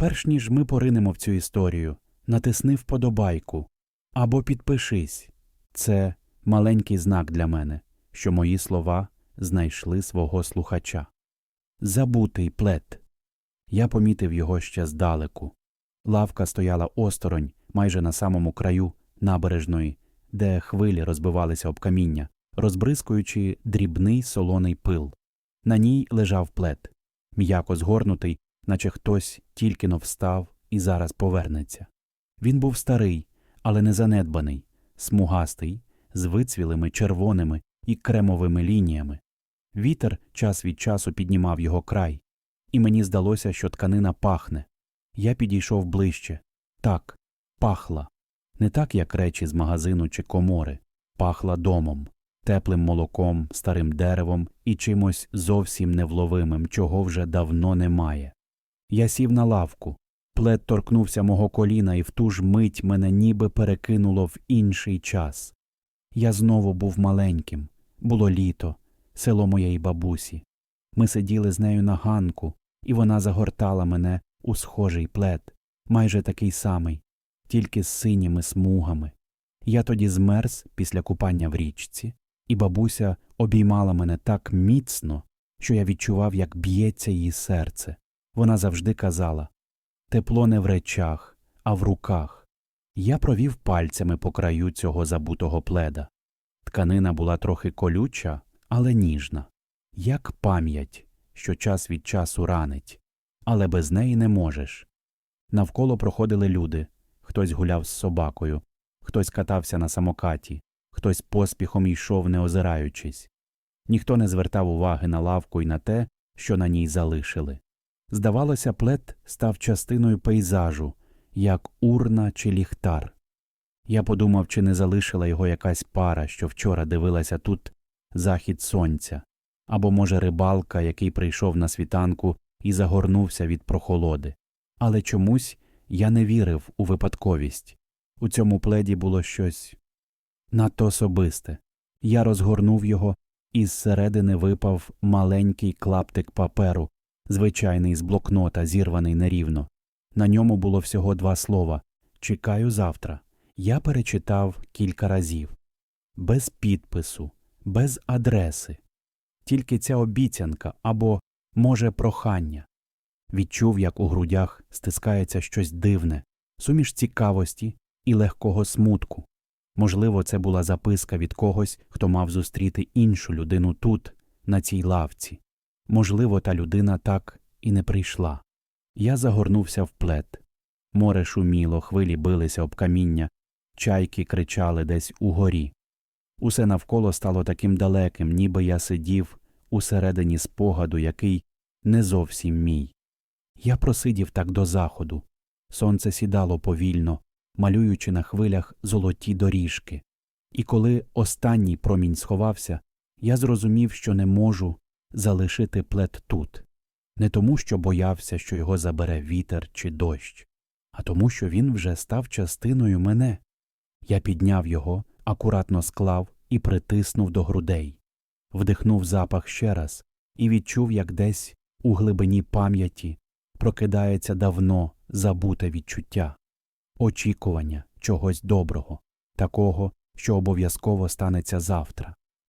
Перш ніж ми поринемо в цю історію, натисни вподобайку або підпишись. Це маленький знак для мене, що мої слова знайшли свого слухача. Забутий плед. Я помітив його ще здалеку. Лавка стояла осторонь, майже на самому краю набережної, де хвилі розбивалися об каміння, розбризкуючи дрібний солоний пил. На ній лежав плед, м'яко згорнутий, наче хтось тільки но встав і зараз повернеться. Він був старий, але не занедбаний, смугастий, з вицвілими червоними і кремовими лініями. Вітер час від часу піднімав його край, і мені здалося, що тканина пахне. Я підійшов ближче. Так, пахла. Не так, як речі з магазину чи комори, пахла домом, теплим молоком, старим деревом і чимось зовсім невловимим, чого вже давно немає. Я сів на лавку. Плед торкнувся мого коліна, і в ту ж мить мене ніби перекинуло в інший час. Я знову був маленьким. Було літо, село моєї бабусі. Ми сиділи з нею на ганку, і вона загортала мене у схожий плед, майже такий самий, тільки з синіми смугами. Я тоді змерз після купання в річці, і бабуся обіймала мене так міцно, що я відчував, як б'ється її серце. Вона завжди казала тепло не в речах, а в руках. Я провів пальцями по краю цього забутого пледа. Тканина була трохи колюча, але ніжна, як пам'ять, що час від часу ранить, але без неї не можеш. Навколо проходили люди хтось гуляв з собакою, хтось катався на самокаті, хтось поспіхом йшов, не озираючись. Ніхто не звертав уваги на лавку і на те, що на ній залишили. Здавалося, плед став частиною пейзажу, як урна чи ліхтар. Я подумав, чи не залишила його якась пара, що вчора дивилася тут захід сонця, або, може, рибалка, який прийшов на світанку і загорнувся від прохолоди. Але чомусь я не вірив у випадковість. У цьому пледі було щось надто особисте. Я розгорнув його, і зсередини випав маленький клаптик паперу, звичайний з блокнота, зірваний нерівно. На ньому було всього два слова Чекаю завтра. Я перечитав кілька разів без підпису, без адреси, тільки ця обіцянка або, може, прохання. Відчув, як у грудях стискається щось дивне, суміш цікавості і легкого смутку. Можливо, це була записка від когось, хто мав зустріти іншу людину тут, на цій лавці. Можливо, та людина так і не прийшла. Я загорнувся в плед. Море шуміло, хвилі билися об каміння, чайки кричали десь угорі. Усе навколо стало таким далеким, ніби я сидів усередині спогаду, який не зовсім мій. Я просидів так до заходу. Сонце сідало повільно, малюючи на хвилях золоті доріжки. І коли останній промінь сховався, я зрозумів, що не можу залишити плед тут, не тому, що боявся, що його забере вітер чи дощ, а тому, що він вже став частиною мене. Я підняв його, акуратно склав і притиснув до грудей, вдихнув запах ще раз і відчув, як десь у глибині пам'яті прокидається давно забуте відчуття, очікування чогось доброго, такого, що обов'язково станеться завтра.